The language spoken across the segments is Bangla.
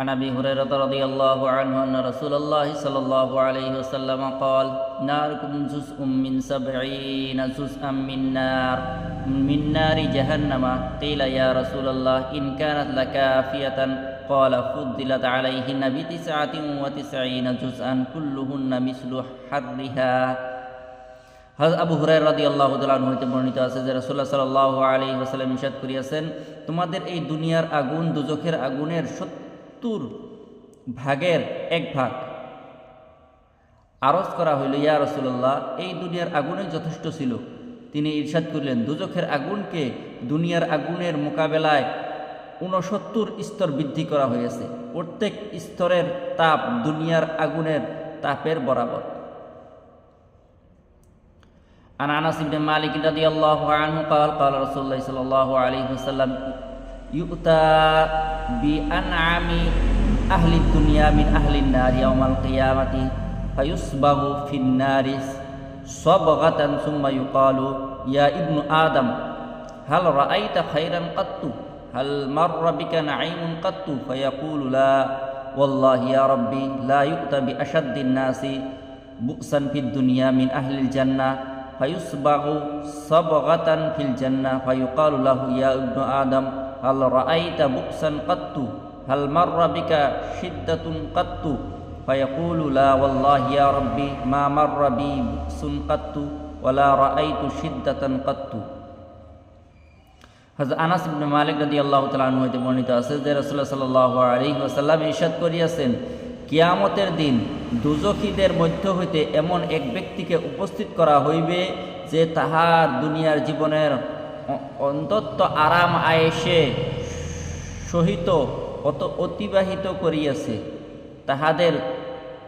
عن ابي هريره رضي الله عنه ان رسول الله صلى الله عليه وسلم قال ناركم جزء من سبعين جزءا من نار من نار جهنم قيل يا رسول الله ان كانت لكافيه قال فضلت عليهن بتسعه وتسعين جزءا كلهن مثل حرها হযরত আবু হুরায়রা রাদিয়াল্লাহু তাআলা আনহু হতে বর্ণিত আছে যে রাসূলুল্লাহ সাল্লাল্লাহু আলাইহি ওয়াসাল্লাম ইরশাদ করিয়াছেন তোমাদের এই দুনিয়ার আগুন দুজখের আগুনের 70 ভাগের এক ভাগ আরজ করা হইল ইয়া রাসূলুল্লাহ এই দুনিয়ার আগুনে যথেষ্ট ছিল তিনি ইরশাদ করলেন দুজখের আগুনকে দুনিয়ার আগুনের মোকাবেলায় ঊনসত্তর স্তর বৃদ্ধি করা হয়েছে প্রত্যেক স্তরের তাপ দুনিয়ার আগুনের তাপের বরাবর عن انس بن مالك رضي الله عنه قال قال رسول الله صلى الله عليه وسلم يؤتى بانعم اهل الدنيا من اهل النار يوم القيامه فيصبغ في النار صبغه ثم يقال يا ابن ادم هل رايت خيرا قط هل مر بك نعيم قط فيقول لا والله يا ربي لا يؤتى باشد الناس بؤسا في الدنيا من اهل الجنه فيصبغ صبغة في الجنة فيقال له يا ابن آدم هل رأيت بؤسا قط هل مر بك شدة قط فيقول لا والله يا ربي ما مر بي بؤس قط ولا رأيت شدة قط হযরত আনাস ইবনে মালিক রাদিয়াল্লাহু তাআলা আনহু হতে বর্ণিত আছে যে রাসূলুল্লাহ সাল্লাল্লাহু আলাইহি ওয়াসাল্লাম ইরশাদ করিয়াছেন কিয়ামতের দিন দুজখীদের মধ্য হইতে এমন এক ব্যক্তিকে উপস্থিত করা হইবে যে তাহার দুনিয়ার জীবনের অ- অন্তত আরাম আয়েসে সহিত অত অতিবাহিত করিয়াছে। তাহাদের,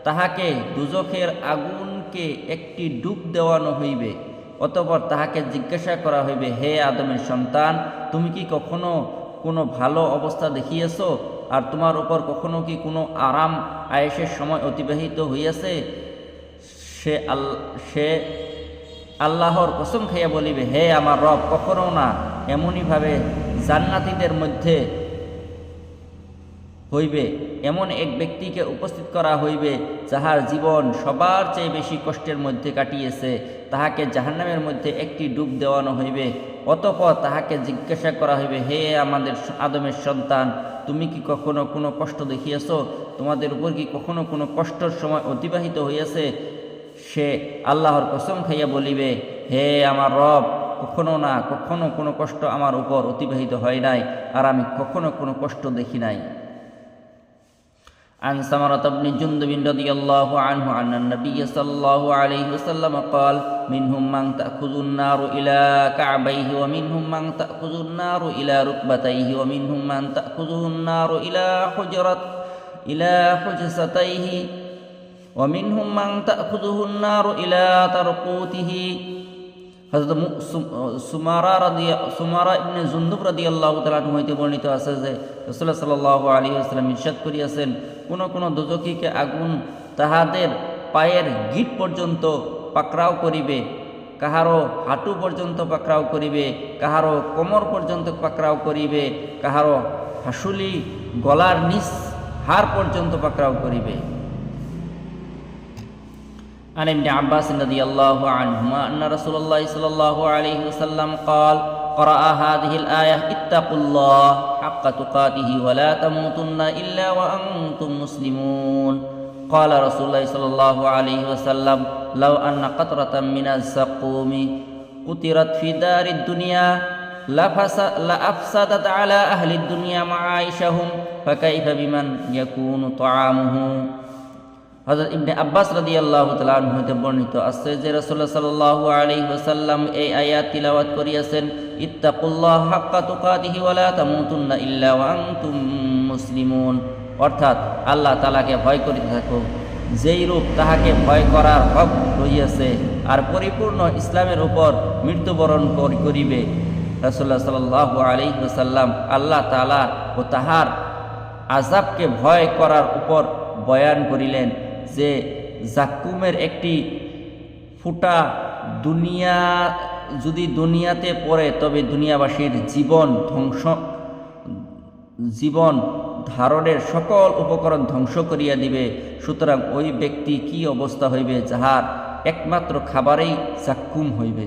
তাহাকে দুজখের আগুনকে একটি ডুব দেওয়ানো হইবে, অতপর তাহাকে জিজ্ঞাসা করা হইবে, হে আদমের সন্তান, তুমি কি কখনো কোনো ভালো অবস্থা দেখিয়েছ? আর তোমার উপর কখনো কি কোনো আরাম আয়েসের সময় অতিবাহিত হইয়াছে? সে আল, সে আল্লাহর কসম খাইয়া বলিবে, হে আমার রব, কখনো না এমনইভাবে জান্নাতীদের মধ্যে হইবে, এমন এক ব্যক্তিকে উপস্থিত করা হইবে যাহার জীবন সবার চেয়ে বেশি কষ্টের মধ্যে কাটিয়েছে। তাহাকে জাহান্নামের মধ্যে একটি ডুব দেওয়ানো হইবে, অতপর তাহাকে জিজ্ঞাসা করা হইবে, হে আমাদের আদমের সন্তান, তুমি কি কখনো কোনো কষ্ট দেখিয়েছ? তোমাদের উপর কি কখনো কোনো কষ্টর সময় অতিবাহিত হইয়াছে? সে আল্লাহর কসম খাইয়া বলিবে হে আমার রব কখনো না কখনো কোনো কষ্ট আমার উপর অতিবাহিত হয় নাই আর আমি কখনো কোনো কষ্ট দেখি নাই عن سمرة بن جندب رضي الله عنه أن النبي صلى الله عليه وسلم قال منهم من تأخذ النار إلى كعبيه ومنهم من تأخذ النار إلى ركبتيه ومنهم من تأخذه النار إلى حجرة إلى حجستيه ومنهم من تأخذه النار إلى ترقوته হজরত মু- সু- সুমারা রাদিয়া সুমারা ইবনে জুন্দুব রাদিয়াল্লাহু তাআলা আনহু হইতে বর্ণিত আছে যে রাসূলুল্লাহ সাল্লাল্লাহু আলাইহি ওয়াসাল্লাম ইরশাদ করিয়াছেন কোন কোন দোজখীকে আগুন তাহাদের পায়ের গিট পর্যন্ত পাকড়াও করিবে কাহারো হাঁটু পর্যন্ত পাকড়াও করিবে কাহারো কোমর পর্যন্ত পাকড়াও করিবে কাহারো হাসুলি গলার নিচ হাড় পর্যন্ত পাকড়াও করিবে عن ابن عباس رضي الله عنهما أن رسول الله صلى الله عليه وسلم قال قرأ هذه الآية اتقوا الله حق تقاته ولا تموتن إلا وأنتم مسلمون. قال رسول الله صلى الله عليه وسلم لو أن قطرة من الزقوم قطرت في دار الدنيا لأفسدت على أهل الدنيا معايشهم فكيف بمن يكون طعامه؟ হযরত ইবনে আব্বাস রাদিয়াল্লাহু তাআলা আনহু হতে বর্ণিত আছে যে রাসূলুল্লাহ সাল্লাল্লাহু আলাইহি ওয়াসাল্লাম এই আয়াত তিলাওয়াত করিয়াছেন, ইত্তাকুল্লাহ হাক্কা তুকাতিহি ওয়া লা তামুতুন্না ইল্লা ওয়া আনতুম মুসলিমুন। অর্থাৎ আল্লাহ তাআলাকে ভয় করিতে থাকো। যেই রূপ তাহাকে ভয় করার হক রইয়াছে আর পরিপূর্ণ ইসলামের উপর মৃত্যুবরণ করিবে। রাসূলুল্লাহ সাল্লাল্লাহু আলাইহি ওয়াসাল্লাম আল্লাহ তাআলা ও তাহার আজাবকে ভয় করার উপর বয়ান করিলেন। যে জাক্কুমের একটি ফুটা দুনিয়া, যদি দুনিয়াতে পড়ে, তবে দুনিয়াবাসীর জীবন ধ্বংস, জীবন ধারণের সকল উপকরণ ধ্বংস করিয়া দিবে। সুতরাং ওই ব্যক্তি কি অবস্থা হইবে, যাহার একমাত্র খাবারেই চাক্ষুম হইবে?